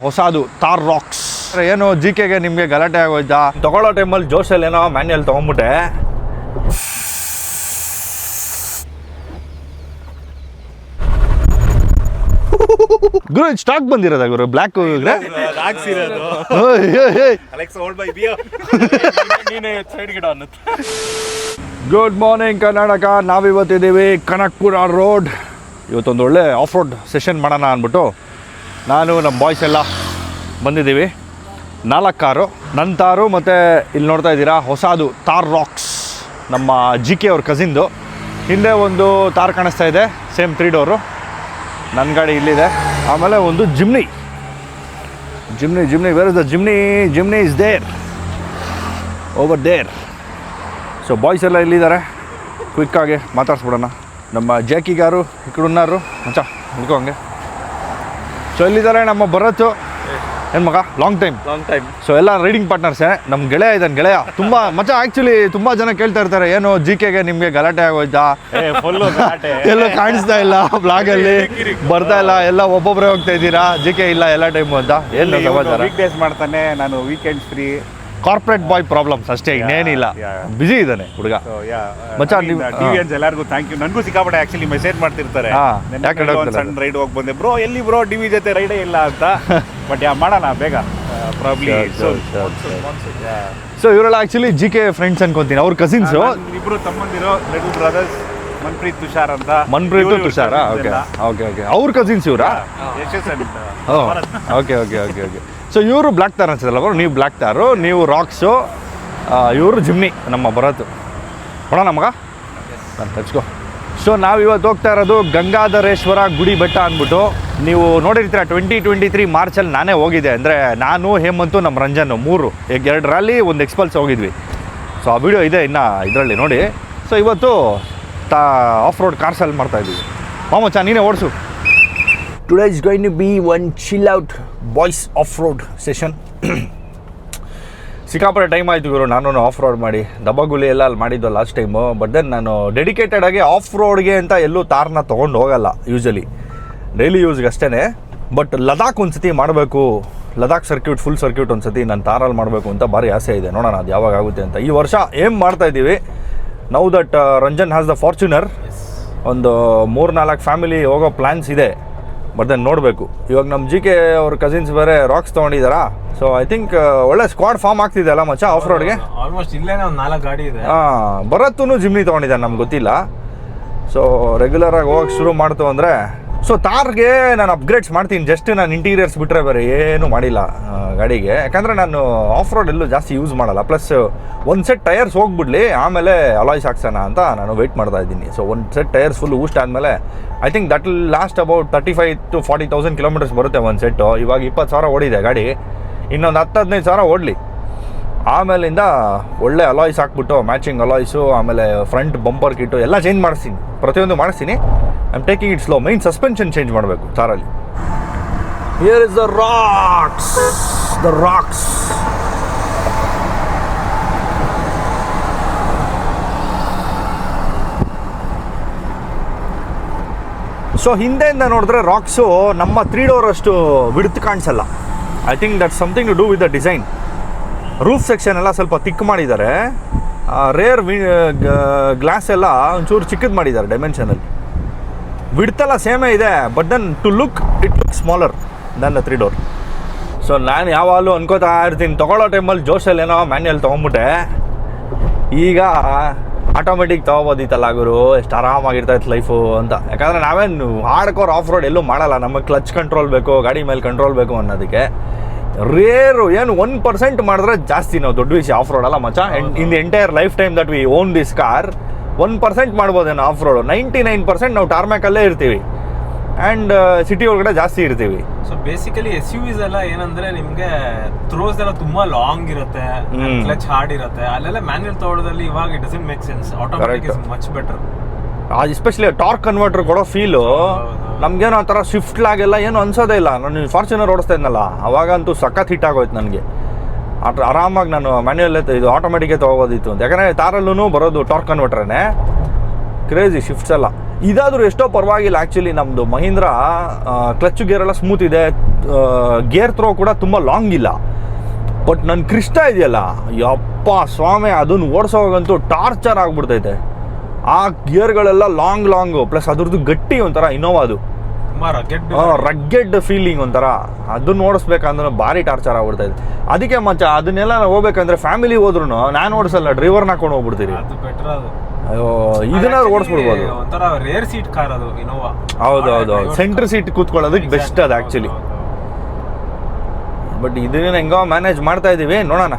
ಹೊಸದು ತಾರ್ ರಾಕ್ಸ್ ಏನು ಜಿ ಕೆಗೆ ನಿಮಗೆ ಗಲಾಟೆ ಆಗೋಯ್ತಾ? ತಗೊಳ್ಳೋ ಟೈಮಲ್ಲಿ ಜೋಶಲ್ಲಿ ಏನೋ ಮ್ಯಾನ್ಯಲ್ ತೊಗೊಂಬಿಟ್ಟೆ ಗುರು ಸ್ಟಾಕ್ ಬಂದಿರೋದ ಗುರು? ಬ್ಲ್ಯಾಕ್ ಹಾಕ್ಸಿರೋದು ಅಲೆಕ್ಸ್ ಓಲ್ಡ್ ಬೈ ಬಿಯೋ ನೀನೇ ಸೈಡ್ ಗಿಡ ಅನ್ನತ್ತೆ. Good morning Karnataka. ನಾವಿವತ್ತಿದ್ದೀವಿ Kanakapura road ಇವತ್ತೊಂದು ಒಳ್ಳೆ ಆಫ್ ರೋಡ್ ಸೆಷನ್ ಮಾಡೋಣ ಅಂದ್ಬಿಟ್ಟು. ನಾನು ನಮ್ಮ ಬಾಯ್ಸ್ ಎಲ್ಲ ಬಂದಿದ್ದೀವಿ. ನಾಲ್ಕು ಕಾರು ನನ್ನ ತಾರು ಮತ್ತು ಇಲ್ಲಿ ನೋಡ್ತಾ ಇದ್ದೀರಾ ಹೊಸದು ತಾರ್ ರಾಕ್ಸ್ ನಮ್ಮ ಜಿ ಕೆ ಅವ್ರ ಕಸಿನ್ದು ಹಿಂದೆ ಒಂದು ತಾರ್ ಕಾಣಿಸ್ತಾ ಇದೆ ಸೇಮ್ ತ್ರೀ ಡೋರು ನನ್ನ ಗಾಡಿ ಇಲ್ಲಿದೆ. ಆಮೇಲೆ ಒಂದು Jimny Jimny Jimny where is the Jimny Jimny is there over there so boys ಎಲ್ಲ ಇಲ್ಲಿದ್ದಾರೆ ಕ್ವಿಕ್ಕಾಗಿ ಮಾತಾಡ್ಸ್ಬಿಡೋಣ. ನಮ್ಮ ಜಾಕಿಗಾರು ಗಾರು ಕಡೆ ಉನ್ನಾರು ಮಚ್ಚ ಹಂಗೆ. ಸೊ ಇಲ್ಲಿದ್ದಾರೆ ನಮ್ಮ ಭರತ್ ಏನು ಮಗ? Long time long time so ಎಲ್ಲ ರೈಡಿಂಗ್ ಪಾರ್ಟ್ನರ್ಸೇ ನಮ್ಮ ಗೆಳೆಯ ಇದ್ದಾನೆ ಗೆಳೆಯ. ತುಂಬ ಮಜಾ ಆ್ಯಕ್ಚುಲಿ ತುಂಬ ಜನ ಕೇಳ್ತಾ ಇರ್ತಾರೆ ಏನು ಜಿ ಕೆಗೆ ನಿಮಗೆ ಗಲಾಟೆ ಆಗೋಯ್ತಾ? ಎಲ್ಲೂ ಕಾಣಿಸ್ತಾ ಇಲ್ಲ ಬ್ಲಾಗಲ್ಲಿ ಬರ್ತಾ ಇಲ್ಲ ಎಲ್ಲ ಒಬ್ಬೊಬ್ಬರೇ ಹೋಗ್ತಾ ಇದ್ದೀರಾ? ಜಿ ಕೆ ಇಲ್ಲ ಎಲ್ಲ ಟೈಮು ಅಂತ. ಏನು ಸಮಾಚಾರ? ವೀಕ್ ಡೇಸ್ ಮಾಡ್ತಾನೆ ನಾನು weekends free corporate boy problems ಅಷ್ಟೇ ಇನ್ನೇನಿಲ್ಲ. ಬಿಜಿ ಇದ್ದಾನೆ ಹುಡುಗ. ಮಚ್ಚ, ಟಿವಿಯನ್ಸ್ ಎಲ್ಲರಿಗೂ ಥ್ಯಾಂಕ್ ಯು ನನಗೂ ಸಿಕ್ಕಾಪಟ್ಟೆ ಆಕ್ಚುಲಿ ಮೆಸೇಜ್ ಮಾಡ್ತಿರ್ತಾರೆ. ಸಣ್ಣ ರೈಡ್ ಹೋಗಿ ಬಂದೆ. ಬ್ರೋ ಎಲ್ಲಿ ಬ್ರೋ ಡಿವಿ ಜೊತೆ ರೈಡೇ ಇಲ್ಲ ಅಂತ? ಬಟ್ ಯಾ ಮಾಡೋಣ ಬೇಗ. ಪ್ರಾಬ್ಲಿ sure, ಸೊ ಇವರೆಲ್ಲ ಆ್ಯಕ್ಚುಲಿ ಜಿ ಕೆ ಫ್ರೆಂಡ್ಸ್ ಅನ್ಕೊಂತೀನಿ. ಅವ್ರ ಕಸಿನ್ಸ್ ಇಬ್ರು ತಮ್ಮಂದಿರೋ ಲಿಟಲ್ ಬ್ರದರ್ಸ್ ಮನ್ಪ್ರೀತ್ ತುಷಾರ್ ಅಂತ. Manpreet Tushar? Okay okay okay ಅವ್ರ cousins ಇವರಾ. Okay okay okay okay so ಇವರು ಬ್ಲ್ಯಾಕ್ ತಾರ್ ಅನ್ಸಿದಲ್ಲ ಬರೋ ನೀವು ಬ್ಲ್ಯಾಕ್ ತಾರು ನೀವು ರಾಕ್ಸು ಇವರು ಜಿಮ್ಮಿ ನಮ್ಮ ಭರತ್ ನೋಡೋಣ ನಮಗ? ನಾನು ತಚ್ಕೋ ಸೊ ನಾವು ಇವತ್ತು ಹೋಗ್ತಾ ಇರೋದು ಗಂಗಾಧರೇಶ್ವರ ಗುಡಿ ಬೆಟ್ಟ ಅಂದ್ಬಿಟ್ಟು. ನೀವು ನೋಡಿರ್ತೀರ ಟ್ವೆಂಟಿ ಟ್ವೆಂಟಿ ತ್ರೀ ಮಾರ್ಚಲ್ಲಿ ನಾನೇ ಹೋಗಿದ್ದೆ. ಅಂದರೆ ನಾನು ಹೇಮಂತು ನಮ್ಮ ರಂಜನ್ ಮೂರು. ಈಗ ಎರಡು ರ್ಯಾಲಿ ಒಂದು ಎಕ್ಸ್ಪಲ್ಸ್ ಹೋಗಿದ್ವಿ. ಸೊ ಆ ವಿಡಿಯೋ ಇದೆ ಇನ್ನು ಇದರಲ್ಲಿ ನೋಡಿ. ಸೊ ಇವತ್ತು ತಾ ಆಫ್ ರೋಡ್ ಕಾರ್ಸಲ್ಲಿ ಮಾಡ್ತಾ ಮಾಮೋಚ ನೀನೇ ಓಡಿಸು. Today is going to be one chill out boys off road session. ಸಿಕ್ಕಾಪಟ್ಟೆ ಟೈಮ್ ಆಯಿತು ಗುರು ನಾನು ಆಫ್ ರೋಡ್ ಮಾಡಿ. ದಬ್ಬಗುಲಿ ಎಲ್ಲ ಅಲ್ಲಿ ಮಾಡಿದ್ದು ಲಾಸ್ಟ್ ಟೈಮು ಬಟ್ ದೆನ್ ನಾನು ಡೆಡಿಕೇಟೆಡ್ ಆಗಿ ಆಫ್ ರೋಡ್ಗೆ ಅಂತ ಎಲ್ಲೂ ತಾರನ್ನ ತೊಗೊಂಡು ಹೋಗಲ್ಲ ಯೂಶಲಿ ಡೈಲಿ ಯೂಸ್ಗೆ ಅಷ್ಟೇ ಬಟ್ ಲದಾಖ್ ಒಂದು ಸತಿ ಮಾಡಬೇಕು. ಲದಾಖ್ ಸರ್ಕ್ಯೂಟ್ ಫುಲ್ ಸರ್ಕ್ಯೂಟ್ ಒಂದು ಸತಿ ನಾನು ತಾರಲ್ಲಿ ಮಾಡಬೇಕು ಅಂತ ಭಾರಿ ಆಸೆ ಇದೆ. ನೋಡೋಣ ಅದು ಯಾವಾಗ ಆಗುತ್ತೆ ಅಂತ. ಈ ವರ್ಷ ಏಮ್ ಮಾಡ್ತಾ ಇದ್ದೀವಿ? Now that Ranjan has the Fortuner ಒಂದು ಮೂರು ನಾಲ್ಕು ಫ್ಯಾಮಿಲಿ ಹೋಗೋ ಪ್ಲ್ಯಾನ್ಸ್ ಇದೆ. ಬಟ್ ದೆನ್ ನೋಡಬೇಕು. ಇವಾಗ ನಮ್ಮ ಜಿ ಕೆ ಅವ್ರ ಕಸಿನ್ಸ್ ಬೇರೆ ರಾಕ್ಸ್ ತೊಗೊಂಡಿದ್ದಾರಾ ಸೊ ಐ ಥಿಂಕ್ ಒಳ್ಳೆ ಸ್ಕ್ವಾಡ್ ಫಾರ್ಮ್ ಆಗ್ತಿದೆ ಅಲ್ಲ ಮಚ್ಚ ಆಫ್ ರೋಡ್ಗೆ ಆಲ್ಮೋಸ್ಟ್ ಇಲ್ಲೇ ಒಂದು ನಾಲ್ಕು ಗಾಡಿ ಇದೆ. ಹಾಂ ಬರತ್ತೂ ಜಿಮ್ನಿ ತೊಗೊಂಡಿದ್ದಾನೆ ನಮ್ಗೆ ಗೊತ್ತಿಲ್ಲ. ಸೊ ರೆಗ್ಯುಲರಾಗಿ ಹೋಗಕ್ಕೆ ಶುರು ಮಾಡ್ತು ಅಂದರೆ ಸೊ ತಾರ್ಗೆ ನಾನು ಅಪ್ಗ್ರೇಡ್ಸ್ ಮಾಡ್ತೀನಿ. ಜಸ್ಟ್ ನಾನು ಇಂಟೀರಿಯರ್ಸ್ ಬಿಟ್ಟರೆ ಬೇರೆ ಏನೂ ಮಾಡಿಲ್ಲ ಗಾಡಿಗೆ. ಯಾಕಂದರೆ ನಾನು ಆಫ್ ರೋಡ್ ಎಲ್ಲೂ ಜಾಸ್ತಿ ಯೂಸ್ ಮಾಡಲ್ಲ. ಪ್ಲಸ್ ಒಂದು ಸೆಟ್ ಟೈರ್ಸ್ ಹೋಗ್ಬಿಡ್ಲಿ, ಆಮೇಲೆ ಅಲಾಯ್ಸ್ ಹಾಕ್ಸೋಣ ಅಂತ ನಾನು ವೆಯ್ಟ್ ಮಾಡ್ತಾ ಇದ್ದೀನಿ. ಸೊ ಒಂದು ಸೆಟ್ ಟೈರ್ಸ್ ಫುಲ್ ಊಸ್ಟ್ ಆದಮೇಲೆ I think that last about thirty five to forty thousand kilometres ಬರುತ್ತೆ ಒಂದು ಸೆಟ್ಟು ಇವಾಗ ಇಪ್ಪತ್ತು ಸಾವಿರ ಓಡಿದೆ ಗಾಡಿ. ಇನ್ನೊಂದು ಹತ್ತು, ಹದಿನೈದು ಸಾವಿರ ಓಡಲಿ. ಆಮೇಲಿಂದ ಒಳ್ಳೆ ಅಲಾಯ್ಸ್ ಹಾಕ್ಬಿಟ್ಟು ಮ್ಯಾಚಿಂಗ್ ಅಲಾಯ್ಸು ಆಮೇಲೆ ಫ್ರಂಟ್ ಬಂಪರ್ ಕಿಟ್ಟು ಎಲ್ಲ ಚೇಂಜ್ ಮಾಡಿಸ್ತೀನಿ. ಪ್ರತಿಯೊಂದು ಮಾಡಿಸ್ತೀನಿ. I am taking it slow mine suspension change ಮಾಡಬೇಕು ಕಾರಲ್ಲಿ here is the Roxx the Roxx so ಹಿಂದೆಯಿಂದ ನೋಡಿದ್ರೆ ರಾಕ್ಸು ನಮ್ಮ ತ್ರೀ ಡೋರ್ ಅಷ್ಟು ವಿಡ್ತ್ ಕಾಣಿಸಲ್ಲ. I think that something to do with the design roof section ಎಲ್ಲ ಸ್ವಲ್ಪ ತಿಕ್ ಮಾಡಿದ್ದಾರೆ. ರೇರ್ ಗ್ಲಾಸ್ ಎಲ್ಲ ಒಂಚೂರು ಚಿಕ್ಕದು ಮಾಡಿದ್ದಾರೆ ಡೈಮೆನ್ಷನಲ್ಲಿ ವಿಡ್ತೆಲ್ಲ ಸೇಮೇ ಇದೆ but then to look it look smaller than three door so ನಾನು ಯಾವಾಗಲೂ ಅನ್ಕೋತಾ ಇರ್ತೀನಿ. ತೊಗೊಳ್ಳೋ ಟೈಮಲ್ಲಿ ಜೋಶಲ್ಲಿ ಏನೋ ಮ್ಯಾನ್ಯಲ್ ತೊಗೊಂಬಿಟ್ಟೆ. ಈಗ ಆಟೋಮೆಟಿಕ್ ತೊಗೊಬೋದಿತ್ತಲ್ಲ ಗುರು, ಎಷ್ಟು ಆರಾಮಾಗಿರ್ತಾಯಿತ್ತು ಲೈಫು ಅಂತ. ಯಾಕಂದರೆ ನಾವೇನು ಹಾರ್ಡ್ಕೋರ್ ಆಫ್ ರೋಡ್ ಎಲ್ಲೂ ಮಾಡಲ್ಲ. ನಮಗೆ ಕ್ಲಚ್ ಕಂಟ್ರೋಲ್ ಬೇಕು, ಗಾಡಿ ಮೇಲೆ ಕಂಟ್ರೋಲ್ ಬೇಕು ಅನ್ನೋದಕ್ಕೆ. ರೇರು ಏನು ಒನ್ ಪರ್ಸೆಂಟ್ ಮಾಡಿದ್ರೆ ಜಾಸ್ತಿ ನಾವು ದೊಡ್ಡ ವಿಷಯ ಆಫ್ ರೋಡ್ ಅಲ್ಲ ಮಚ್ಚ. In the entire life time that we own this car one percent ಮಾಡ್ಬೋದೇನೋ off road ninety nine percent ನಾವು ಟಾರ್ಮ್ಯಾಕಲ್ಲೇ ಇರ್ತೀವಿ. ಆ್ಯಂಡ್ ಸಿಟಿ ಒಳಗಡೆ ಜಾಸ್ತಿ ಇರ್ತೀವಿ. So basically S U Vs ಎಲ್ಲ ಏನಂದ್ರೆ ನಿಮ್ಗೆ ಥ್ರೋಸ್ ಎಲ್ಲ ತುಂಬಾ ಲಾಂಗ್ ಇರುತ್ತೆ. ಕ್ಲಚ್ ಹಾರ್ಡ್ ಇರುತ್ತೆ. ಅಲ್ಲೆಲ್ಲ ಮ್ಯಾನ್ಯಲ್ ತಗೊಳ್ಳೋದ್ರಲ್ಲಿ ಇವಾಗ it doesn't make sense automatic. Is much better ಅದು ಎಸ್ಪೆಷಲಿ ಟಾರ್ಕ್ ಕನ್ವರ್ಟರ್ ಕೊಡೋ ಫೀಲು ನಮ್ಗೇನೋ ಆ ಥರ ಶಿಫ್ಟ್ ಲಾಗೆಲ್ಲ ಏನು ಅನ್ಸೋದೇ ಇಲ್ಲ. ನಾನು ಫಾರ್ಚುನರ್ ಓಡಿಸ್ತಾ ಇದ್ನಲ್ಲ ಅವಾಗಂತೂ ಸಖತ್ ಹಿಟ್ ಆಗೋಯ್ತು ನನಗೆ. ಆಟ ಆರಾಮಾಗಿ ನಾನು ಮ್ಯಾನ್ಯಲ್ ಇದು ಆಟೋಮೆಟಿಕೇ ತೊಗೋಬೋದಿತ್ತು ಅಂತ. ಯಾಕಂದರೆ ತಾರಲ್ಲೂ ಬರೋದು ಟಾರ್ಕ್ ಕನ್ವರ್ಟ್ರೇ ಕ್ರೇಜಿ ಶಿಫ್ಟ್ಸ್ ಎಲ್ಲ. ಇದಾದರೂ ಎಷ್ಟೋ ಪರವಾಗಿಲ್ಲ ಆ್ಯಕ್ಚುಲಿ ನಮ್ಮದು ಮಹೀಂದ್ರ ಕ್ಲಚ್ ಗೇರ್ ಎಲ್ಲ ಸ್ಮೂತ್ ಇದೆ. ಗೇರ್ ಥ್ರೋ ಕೂಡ ತುಂಬ ಲಾಂಗ್ ಇಲ್ಲ. ಬಟ್ ನನ್ನ ಕೃಷ್ಣ ಇದೆಯಲ್ಲ. ಯಪ್ಪ ಸ್ವಾಮಿ ಅದನ್ನು ಓಡಿಸೋವಾಗಂತೂ ಟಾರ್ಚರ್ ಆಗಿಬಿಡ್ತೈತೆ. ಆ ಗೇರ್ಗಳೆಲ್ಲ ಲಾಂಗ್ ಲಾಂಗು ಪ್ಲಸ್ ಅದ್ರದ್ದು ಗಟ್ಟಿ ಒಂಥರ ಇನೋವಾ ಅದು. ರಗ್ಗೆಡ್ ಫೀಲಿಂಗ್ ಒಂಥರ. ಅದನ್ನ ಓಡಿಸ್ಬೇಕಂದ್ರೆ ಭಾರಿ ಟಾರ್ಚರ್ ಆಗ್ಬಿಡ್ತೈತೆ ಅದಕ್ಕೆ ಮಚ್ಚ ಅದನ್ನೆಲ್ಲ ಹೋಗ್ಬೇಕಂದ್ರೆ ಫ್ಯಾಮಿಲಿ ಹೋದ್ರು ನಾನು ಓಡಿಸಲ್ಲ ಡ್ರೈವರ್ನ ಹಾಕೊಂಡು ಹೋಗ್ಬಿಡ್ತೀರಿ. ಅದು ಅದು. ಅಯ್ಯೋ ಇದನ್ನ ಓಡಿಸ್ಬಿಡ್ಬೋದು. ಒಂಥರ ರೇರ್ ಸೀಟ್ ಕಾರ್ ಅದು ಇನೋವಾ ಹೌದು ಹೌದು ಹೌದು ಸೆಂಟ್ರ್ ಸೀಟ್ ಕೂತ್ಕೊಳ್ಳೋದಕ್ಕೆ ಬೆಸ್ಟ್ ಅದು ಆ್ಯಕ್ಚುಲಿ ಬಟ್ ಇದನ್ನ ಹೆಂಗೋ ಮ್ಯಾನೇಜ್ ಮಾಡ್ತಾ ಇದ್ದೀವಿ ನೋಡೋಣ.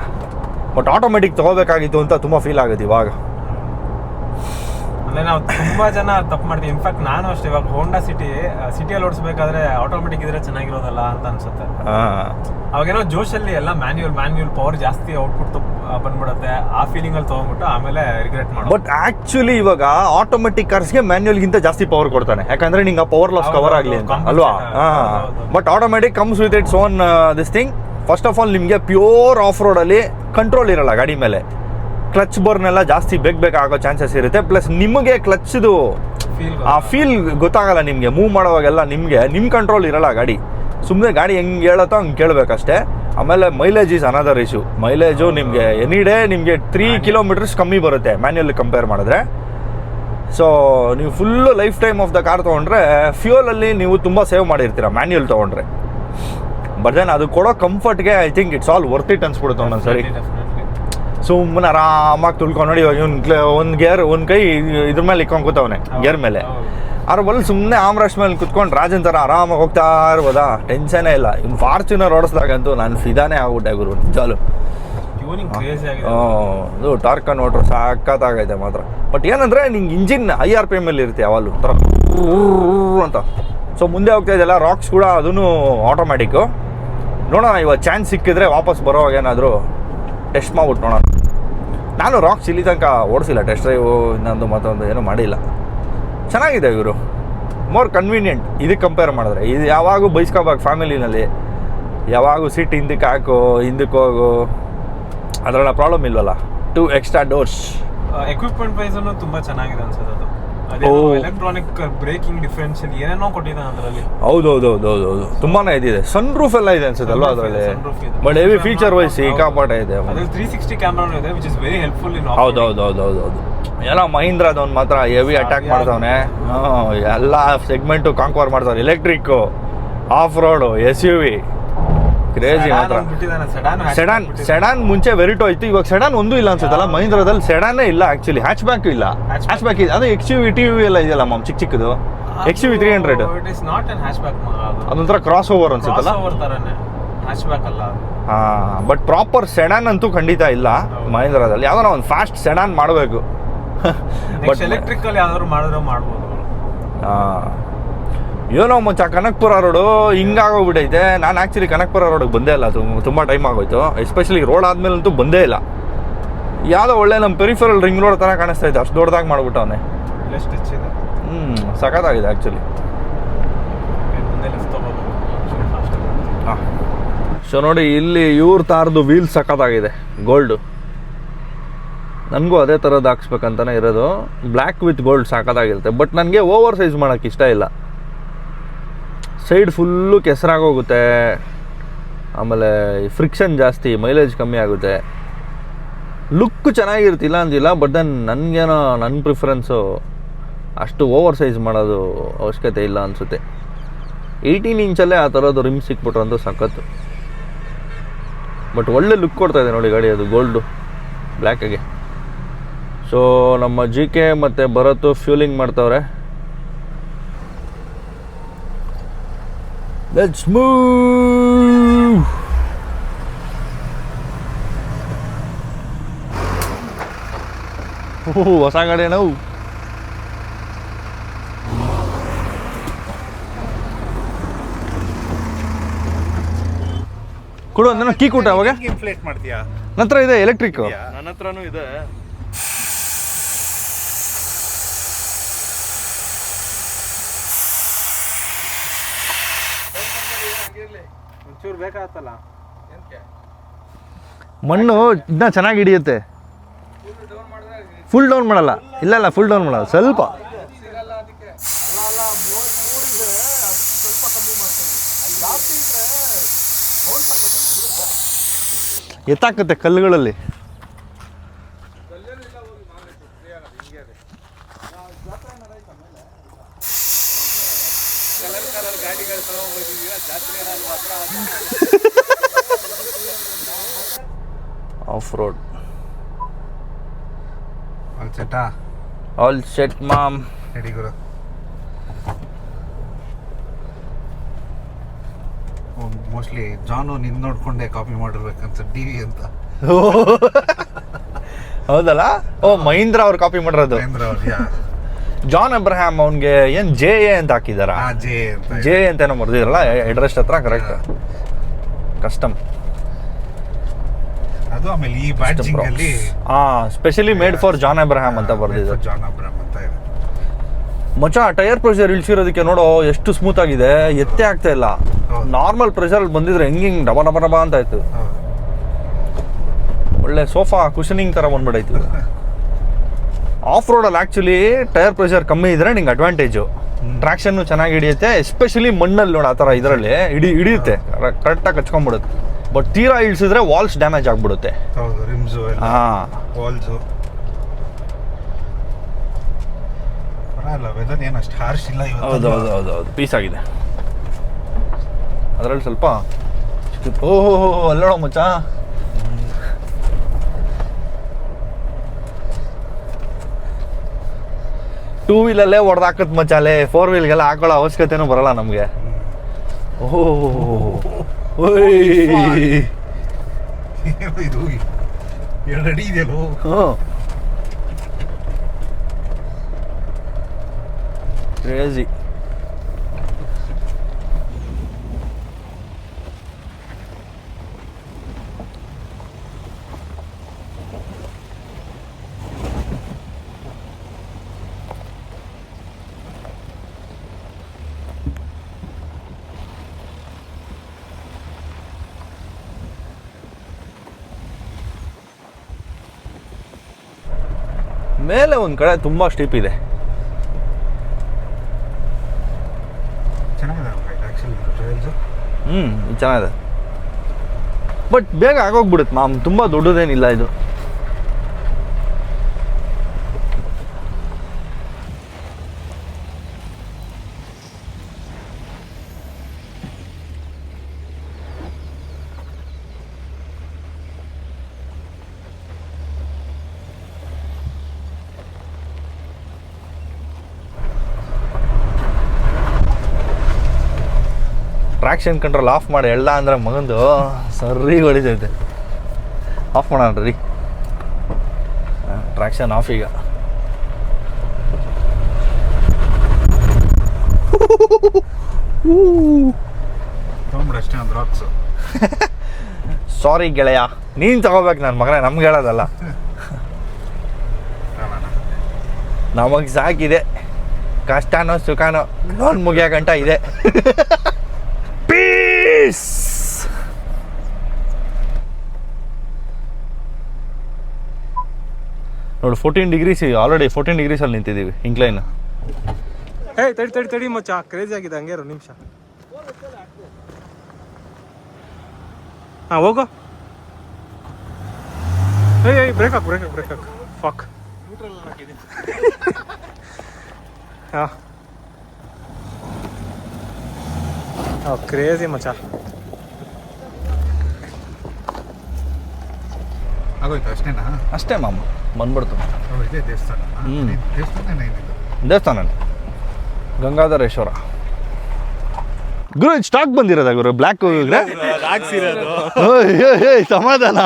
ಬಟ್ ಆಟೋಮೆಟಿಕ್ ತಗೋಬೇಕಾಗಿತ್ತು ಅಂತ ತುಂಬ ಫೀಲ್ ಆಗುತ್ತೆ ಇವಾಗ. ಅಂದ್ರೆ ನಾವು ತುಂಬಾ ಜನ ತಪ್ಪು ಮಾಡ್ತೀವಿ. ಇನ್ಫ್ಯಾಕ್ಟ್ ನಾನು ಅಷ್ಟೇ ಇವಾಗ ಹೋಂಡಾ ಸಿಟಿ ಸಿಟಿಯಲ್ಲಿ ಓಡಿಸ್ಬೇಕಾದ್ರೆ ಆಟೋಮೆಟಿಕ್ ಇದ್ರೆ ಚೆನ್ನಾಗಿರೋದಲ್ಲ ಅಂತ ಅನ್ಸುತ್ತೆ. ಅವಾಗೇನೋ ಜೋಶಲ್ಲಿ ಎಲ್ಲ ಮ್ಯಾನ್ಯೂಲ್ ಮ್ಯಾನ್ಯೂಲ್ ಪವರ್ ಜಾಸ್ತಿ ಔಟ್ಪುಟ್ ಬಂದ್ಬಿಡುತ್ತೆ. ಆ ಫೀಲಿಂಗ್ ಅಲ್ಲಿ ತಗೊಂಡ್ಬಿಟ್ಟು ಆಮೇಲೆ ರಿಗ್ರೆಟ್ ಮಾಡಿ ಬಟ್ ಆಕ್ಚುಲಿ ಇವಾಗ ಆಟೋಮೆಟಿಕ್ ಕಾರ್ಸ್ಗೆ ಮ್ಯಾನ್ಯುಯಲ್ಗಿಂತ ಜಾಸ್ತಿ ಪವರ್ ಕೊಡ್ತಾನೆ. ಯಾಕಂದ್ರೆ ನಿಂಗೆ ಆ ಪವರ್ ಲಾಸ್ ಕವರ್ ಆಗಲಿ ಅಂತ. ಅಲ್ವಾ. But automatic comes with its own this thing first of all ನಿಮಗೆ ಪ್ಯೂರ್ ಆಫ್ ರೋಡಲ್ಲಿ ಕಂಟ್ರೋಲ್ ಇರಲ್ಲ ಗಾಡಿ ಮೇಲೆ. ಕ್ಲಚ್ ಬರ್ನೆಲ್ಲ ಜಾಸ್ತಿ ಬೇಗ ಬೇಗ ಆಗೋ ಚಾನ್ಸಸ್ ಇರುತ್ತೆ. ಪ್ಲಸ್ ನಿಮಗೆ ಕ್ಲಚ್ದು ಆ ಫೀಲ್ ಗೊತ್ತಾಗಲ್ಲ ನಿಮಗೆ. ಮೂವ್ ಮಾಡೋವಾಗೆಲ್ಲ ನಿಮಗೆ. ನಿಮ್ಮ ಕಂಟ್ರೋಲ್ ಇರಲ್ಲ ಗಾಡಿ. ಸುಮ್ಮನೆ ಗಾಡಿ ಹೆಂಗೆ ಹೇಳತ್ತೋ ಹಂಗೆ ಕೇಳಬೇಕಷ್ಟೇ. ಆಮೇಲೆ mileage is another issue mileage ನಿಮಗೆ ಎನಿ ಡೇ ನಿಮಗೆ ತ್ರೀ ಕಿಲೋಮೀಟರ್ಸ್ ಕಮ್ಮಿ ಬರುತ್ತೆ ಮ್ಯಾನ್ಯಲ್ ಕಂಪೇರ್ ಮಾಡಿದ್ರೆ. ಸೊ ನೀವು full life time of the car ತೊಗೊಂಡ್ರೆ ಫ್ಯೂಯಲಲ್ಲಿ ನೀವು ತುಂಬ ಸೇವ್ ಮಾಡಿರ್ತೀರ ಮ್ಯಾನ್ಯಲ್ ತೊಗೊಂಡ್ರೆ. ಬಟ್ ದೆನ್ ಅದು ಕೊಡೋ ಕಂಫರ್ಟ್ಗೆ I think it's all worth it ಅನ್ಸ್ಬಿಡುತ್ತೆ ಒಂದೊಂದು ಸರಿ ಸುಮ್ಮನೆ ಆರಾಮಾಗಿ ತುಳ್ಕೊಂಡು ನೋಡಿ ಇವಾಗ ಇವ್ನು ಒಂದು ಗೇರ್ ಒಂದು ಕೈ ಇದ್ರ ಮೇಲೆ ಇಕ್ಕೊಂಡು ಕೂತವನೆ ಗೇರ್ ಮೇಲೆ. ಅವ್ರ ಬಲ್ ಸುಮ್ಮನೆ ಆಮ್ರಾಶ್ ಮೇಲೆ ಕುತ್ಕೊಂಡು ರಾಜನ್ ಥರ ಆರಾಮಾಗಿ ಹೋಗ್ತಾ ಇರ್ಬೋದಾ? ಟೆನ್ಷನೇ ಇಲ್ಲ. ಇನ್ನು ಫಾರ್ಚುನರ್ ಓಡಿಸ್ದಾಗಂತೂ ನಾನು ಫಿದಾನೇ ಆಗ್ಬಿಟ್ಟೆ ಗುರು ಚಾಲು ಇದು ಟಾರ್ಕ ನೋಟ್ರು ಸಾಕತ್ತಾಗೈತೆ ಮಾತ್ರ. ಬಟ್ ಏನಂದ್ರೆ ನಿಂಗೆ ಇಂಜಿನ್ ಐ ಆರ್ ಪಿ ಎಂ ಅಲ್ಲಿ ಇರುತ್ತೆ ಯಾವಾಗಲೂ. ಅಂತ. ಸೊ ಮುಂದೆ ಹೋಗ್ತಾ ಇದೆಯಲ್ಲ ರಾಕ್ಸ್ ಕೂಡ ಅದೂ ಆಟೋಮ್ಯಾಟಿಕ್ಕು ನೋಡೋಣ ಇವಾಗ ಚಾನ್ಸ್ ಸಿಕ್ಕಿದ್ರೆ ವಾಪಸ್ ಬರೋವಾಗ ಏನಾದರೂ ಟೆಸ್ಟ್ ಮಾಡ್ಬಿಟ್ಟು ನೋಡೋಣ ನಾನು ರಾಕ್ಸ್ ಇಲ್ಲಿ ತನಕ ಓಡಿಸಿಲ್ಲ ಟೆಸ್ಟ್ ಡ್ರೈವು ಇನ್ನೊಂದು ಮತ್ತೊಂದು ಏನೂ ಮಾಡಿಲ್ಲ. ಚೆನ್ನಾಗಿದೆ ಇವರು. ಮೋರ್ ಕನ್ವೀನಿಯೆಂಟ್ ಇದಕ್ಕೆ ಕಂಪೇರ್ ಮಾಡಿದ್ರೆ. ಇದು ಯಾವಾಗೂ ಬೈಸ್ಕೋಬೇಕು ಫ್ಯಾಮಿಲಿನಲ್ಲಿ ಯಾವಾಗೂ ಸೀಟ್ ಹಿಂದಕ್ಕೆ ಹಾಕು, ಹಿಂದಕ್ಕೆ ಹೋಗು. ಅದರಲ್ಲ ಪ್ರಾಬ್ಲಮ್ ಇಲ್ವಲ್ಲ? Two extra doors equipment wise ತುಂಬ ಚೆನ್ನಾಗಿದೆ ಅನ್ಸುತ್ತೆ. ಎಲೆಕ್ಟ್ರಾನಿಕ್ ಬ್ರೇಕಿಂಗ್ ಡಿಫರೆನ್ಷಿಯಲ್ ಏನೇನೋ ಕೊಟ್ಟಿದ್ದಾನೆ ಅದರಲ್ಲಿ. ಹೌದು ಹೌದು ಹೌದು ಹೌದು ಹೌದು ತುಂಬಾನೇ ಇದಿದೆ ಸನ್ ರೂಫ್ ಎಲ್ಲ ಇದೆ. ಅನ್ಸುತ್ತೆ ಅಲ್ವಾ ಅದರಲ್ಲಿ. ಬಟ್ ಹೆವಿ ಫೀಚರ್ ವೈಸ್ ಸಿಕ್ಕಾಪಾಟ ಇದೆ. ಅದ್ರಲ್ಲಿ ತ್ರೀ ಸಿಕ್ಸ್ಟಿ ಕ್ಯಾಮ್ರಾ ಇದೆ which is very helpful in ಹೌದು ಹೌದು ಹೌದು ಹೌದು ಹೌದು ಎಲ್ಲ ಮಹೀಂದ್ರದವ್ನು ಮಾತ್ರ ಹೆವಿ ಅಟ್ಯಾಕ್? ಮಾಡ್ತಾವನೆ ಎಲ್ಲ ಸೆಗ್ಮೆಂಟು ಕಾಂಕ್ವರ್ ಮಾಡ್ತಾರೆ electric off road S U V crazy ಮಾತ್ರ. ಸೆಡಾನ್ ಸೆಡಾನ್ ಮುಂಚೆ ವೆರಿಟೋ ಇತ್ತು ಇವಾಗ ಸೆಡಾನ್ ಒಂದು ಇಲ್ಲ ಅನ್ಸುತ್ತಲ್ಲ ಮಹೀಂದ್ರದಲ್ಲಿ ಸೆಡಾನೇ ಇಲ್ಲ ಆಕ್ಚುಲಿ ಹ್ಯಾಚ್ ಬ್ಯಾಕ್ ಇಲ್ಲ. ಹ್ಯಾಚ್ ಬ್ಯಾಕ್ ಇದೆ ಅದು ಎಕ್ಸ್ ಯು ಟಿ ಯು ಎಲ್ಲ ಇದೆಯಲ್ಲ ಮಾಮ್ ಚಿಕ್ಕ ಚಿಕ್ಕದು. X U V three hundred ಅದೊಂಥರ ಕ್ರಾಸ್ ಓವರ್ ಅನ್ಸುತ್ತಲ್ಲ. ಹಾಂ ಬಟ್ ಪ್ರಾಪರ್ ಸೆಡಾನ್ ಅಂತೂ ಖಂಡಿತ ಇಲ್ಲ ಮಹೇಂದ್ರದಲ್ಲಿ. ಯಾವ್ದಾರ ಒಂದು ಫಾಸ್ಟ್ ಸೆಡಾನ್ ಮಾಡಬೇಕು. ಬಟ್ ಎಲೆಕ್ಟ್ರಿಕಲ್ ಯಾವ್ದಾದ್ರು ಮಾಡಿದ್ರೆ ಮಾಡ್ಬೋದು. ಅವ್ರು. ಏನೋ ಮುಂಚೆ ಕನಕ್ಪುರ ರೋಡು ಹಿಂಗಾಗೋಗ್ಬಿಟ್ಟೈತೆ ನಾನು ಆ್ಯಕ್ಚುಲಿ ಕನಕ್ಪುರ ರೋಡಿಗೆ ಬಂದೇ ಇಲ್ಲ. ತುಂಬ ತುಂಬ ಟೈಮ್ ಆಗೋಯ್ತು. ಎಸ್ಪೆಷಲಿ ರೋಡ್ ಆದಮೇಲಂತೂ ಬಂದೇ ಇಲ್ಲ. ಯಾವುದೋ ಒಳ್ಳೆ ನಮ್ಮ ಪೆರಿಫರಲ್ ರಿಂಗ್ ರೋಡ್ ಥರ ಕಾಣಿಸ್ತೈತೆ ಅಷ್ಟು ದೊಡ್ಡದಾಗಿ ಮಾಡಿಬಿಟ್ಟು ಅವನೇ. ಸ್ಟಿಚ್ ಇದೆ. ಹ್ಞೂ ಸಖತ್ತಾಗಿದೆ ಆ್ಯಕ್ಚುಲಿ ಹಾಂ. ಸೊ ನೋಡಿ ಇಲ್ಲಿ ಇವ್ರ ತಾರದು ವೀಲ್ ಸಖತ್ತಾಗಿದೆ. ಗೋಲ್ಡು ನನಗೂ ಅದೇ ಥರದ್ದು ಹಾಕ್ಸ್ಬೇಕಂತಲೇ ಇರೋದು. ಬ್ಲ್ಯಾಕ್ ವಿತ್ ಗೋಲ್ಡ್ ಸಾಕತ್ತಾಗಿರುತ್ತೆ ಬಟ್ ನನಗೆ ಓವರ್ ಸೈಜ್ ಮಾಡೋಕ್ಕೆ ಇಷ್ಟ ಇಲ್ಲ. ಸೈಡ್ ಫುಲ್ಲು ಕೆಸರಾಗೋಗುತ್ತೆ. ಆಮೇಲೆ ಫ್ರಿಕ್ಷನ್ ಜಾಸ್ತಿ ಮೈಲೇಜ್ ಕಮ್ಮಿ ಆಗುತ್ತೆ. ಲುಕ್ ಚೆನ್ನಾಗಿರ್ತಿಲ್ಲ ಅಂತಿಲ್ಲ ಬಟ್ ದೆನ್ ನನಗೇನೋ ನನ್ನ ಪ್ರಿಫರೆನ್ಸು ಅಷ್ಟು ಓವರ್ ಸೈಜ್ ಮಾಡೋದು ಅವಶ್ಯಕತೆ ಇಲ್ಲ ಅನಿಸುತ್ತೆ. ಏಯ್ಟೀನ್ ಇಂಚಲ್ಲೇ ಆ ಥರದ್ದು ರಿಮ್ ಸಿಕ್ಬಿಟ್ರಂತೂ ಸಖತ್ತು. ಬಟ್ ಒಳ್ಳೆ ಲುಕ್ ಕೊಡ್ತಾ ಇದೆ ನೋಡಿ ಗಾಡಿ ಅದು ಗೋಲ್ಡು ಬ್ಲ್ಯಾಕಿಗೆ ಸೊ ನಮ್ಮ ಜಿ ಕೆ ಮತ್ತು ಭರತ್ ಫ್ಯೂಲಿಂಗ್ ಮಾಡ್ತವ್ರೆ. Let's move! ಹೊಸ ಗಾಡಿ ನಾವು ಕೊಡು ಅಂದ್ರೆ ಕೀ ಕೊಟ್ಟ ಅವಾಗ. ಇನ್ಫ್ಲೇಟ್ ಮಾಡ್ತೀಯಾ? ನಂತರ ಇದೆ ಎಲೆಕ್ಟ್ರಿಕ್ ನನ್ನ ಹತ್ರನೂ ಇದೆ. ಮಣ್ಣು ಇದನ್ನ ಚೆನ್ನಾಗಿ ಹಿಡಿಯುತ್ತೆ. ಫುಲ್ ಡೌನ್ ಮಾಡಲ್ಲ. ಇಲ್ಲ ಇಲ್ಲ ಫುಲ್ ಡೌನ್ ಮಾಡಲ್ಲ. ಸ್ವಲ್ಪ. ಎತ್ತಾಕತ್ತೆ ಕಲ್ಲುಗಳಲ್ಲಿ. ಆಫ್ ರೋಡ್ ಆಲ್ ಸೆಟ್ ಮಾಮ್ ರೆಡಿ ಗುರು. ಮೋಸ್ಟ್ಲಿ ಜಾನು ನಿನ್ ನೋಡ್ಕೊಂಡೆ ಕಾಪಿ ಮಾಡಿರ್ಬೇಕಂತ ಡಿ ವಿ ಅಂತ. ಹೌದಲ್ಲ? ಓ ಮಹೀಂದ್ರ ಅವ್ರು ಕಾಪಿ ಮಾಡಿರೋದು. ಮಹೇಂದ್ರ ಅವ್ರು ಜಾನ್ ಅಬ್ರಹಾಮ್ ಅವನ್ಗೆ ಏನ್ ಜೆ ಎ ಅಂತ ಹಾಕಿದಾರ? ಜೆ ಅಂತ. ಜೆ ಅಂತ ಏನೋ ಬರ್ದಿದ್ರಲ್ಲ ಎಡ್ರೆಸ್ಟ್ ಹತ್ರ ಕರೆಕ್ಟ್ ಕಸ್ಟಮ್ ಅದು ಆಮೇಲೆ ಈ ಅಲ್ಲಿ ಹಾ specially made for John Abraham ಅಂತ ಬರ್ದಿದೆ. ಜಾನ್ ಅಬ್ರಹಾಮ್ ಅಂತ ಇದೆ. ಮಚ್ಚ ಟೈರ್ ಪ್ರೆಷರ್ ಇಳಿಸಿರೋದಕ್ಕೆ ನೋಡೋ ಎಷ್ಟು ಸ್ಮೂತ್ ಆಗಿದೆ. ಎತ್ತೇ ಆಗ್ತಾ ಇಲ್ಲ. ನಾರ್ಮಲ್ ಪ್ರೆಷರ್ ಬಂದಿದ್ರೆ ಹೆಂಗ್ ಹಿಂಗ್ ಡಬ ಡಬ ಡಬ ಅಂತ ಆಯ್ತು. ಒಳ್ಳೆ ಸೋಫಾ ಕುಷನಿಂಗ್ ತರ ಬಂದ್ಬಿಡೈತಿ. ಆಫ್ ರೋಡಲ್ಲಿ ಆಕ್ಚುಲಿ ಟೈರ್ ಪ್ರೆಷರ್ ಕಮ್ಮಿ ಇದ್ರೆ ನಿಂಗೆ ಅಡ್ವಾಂಟೇಜು ಟ್ರಾಕ್ಷನ್ ಚೆನ್ನಾಗಿ ಹಿಡಿಯುತ್ತೆ ಎಸ್ಪೆಷಲಿ ಮಣ್ಣಲ್ಲಿ ನೋಡು ಆ ಥರ ಇದರಲ್ಲಿ ಹಿಡಿ ಹಿಡಿಯುತ್ತೆ. ಕರೆಕ್ಟಾಗಿ ಕಚ್ಕೊಂಡ್ಬಿಡುತ್ತೆ. ಬಟ್ ತೀರಾ ಇಳಿಸಿದ್ರೆ ವಾಲ್ಸ್ ಡ್ಯಾಮೇಜ್ ಆಗ್ಬಿಡುತ್ತೆ. ಹೌದು ರಿಮ್ಸು ಹಾಂ. ವಾಲ್ಸು. ಪರವಾಗಿಲ್ಲ ವೆದರ್ ಏನು ಅಷ್ಟು ಹಾರ್ಶ್ ಇಲ್ಲ ಹೌದು ಹೌದು ಹೌದು ಹೌದು. ಪೀಸ್ ಆಗಿದೆ. ಅದರಲ್ಲಿ ಸ್ವಲ್ಪ ಓಹೋ ಅಲ್ಲೋಣ ಮಚ್ಚ. ಟೂ ವೀಲಲ್ಲೇ ಹೊಡೆದಾಕತ್ ಮಚ್ಚಾಲೆ ಫೋರ್ ವೀಲ್ಗೆಲ್ಲ ಹಾಕೊಳ್ಳೋ ಅವಶ್ಯಕತೆನೂ ಬರಲ್ಲ ನಮಗೆ. ಓಹೋ ಓಯ್ ಏನು ಇದು ಎರಡು ಅಡಿ ಇದೆಯಲ್ಲೋ ಹ್ಞೂ ಕ್ರೇಜಿ ಮೇಲೆ ಒಂದು ಕಡೆ ತುಂಬ ಸ್ಟೀಪ್ ಇದೆ. ಹ್ಞೂ ಚೆನ್ನಾಗಿದೆ. ಬಟ್ ಬೇಗ ಆಗೋಗ್ಬಿಡುತ್ತೆ ಮಾಮ್. ತುಂಬ ದೊಡ್ಡದೇನಿಲ್ಲ ಇದು. ಟ್ರಾಕ್ಷನ್ ಕಂಟ್ರೋಲ್ ಆಫ್ ಮಾಡಿ ಎಲ್ಲ ಅಂದ್ರೆ ಮಗಂದು ಸರಿ ಹೊಡಿತೈತೆ. ಆಫ್ ಮಾಡೋಣ ರೀ ಟ್ರಾಕ್ಷನ್ ಆಫ್ ಈಗ. ಸಾರಿ ಗೆಳೆಯ ನೀನು ತಗೋಬೇಕು ನನ್ನ ಮಗನೇ ನಮ್ಗೆ ಹೇಳೋದಲ್ಲ. ನಮಗೆ ಸಾಕಿದೆ. ಕಷ್ಟನೋ ಸುಖನೋ ಲೋನ್ ಮುಗಿಯೋ ಗಂಟ ಇದೆ. ಪೀಸ್ ನೋಡು ಫೋರ್ಟೀನ್ ಡಿಗ್ರೀಸ್ ಆಲ್ರೆಡಿ ಫೋರ್ಟೀನ್ ಡಿಗ್ರೀಸಲ್ಲಿ ನಿಂತಿದ್ದೀವಿ ಇಂಕ್ಲೈನ್ ಹೇ ತಡಿ ತಡಿ ತಡಿ ಮಚ್ಚ ಕ್ರೇಜಿ ಆಗಿದೆ ಹಂಗೆ ಎರಡು ನಿಮಿಷ. ಹಾಂ ಹೋಗೋ. ಏಯ್ ಏಯ್ ಬ್ರೇಕ್ ಹಾಕು ಬ್ರೇಕ್ ಹಾಕು ಬ್ರೇಕ್ ಹಾಕು. ಫಾಕ್ ಹಾಂ. ಹಾಂ ಕ್ರೇಜಿ ಮಚ್ಚಾ ಆಗೋಯ್ತು ಅಷ್ಟೇನಾ? ಅಷ್ಟೇ ಮಾಮ ಬಂದ್ಬಿಡ್ತು. ಓ, ಇದೇ ದೇವಸ್ಥಾನ. ಹ್ಮ್. ದೇವಸ್ಥಾನ ಏನಿದು ದೇವಸ್ಥಾನ ಗಂಗಾಧರೇಶ್ವರ. ಗುರು ಸ್ಟಾಕ್ ಬಂದಿರೋದ ಗುರು? ಬ್ಲ್ಯಾಕ್ ಸಮಾಧಾನ.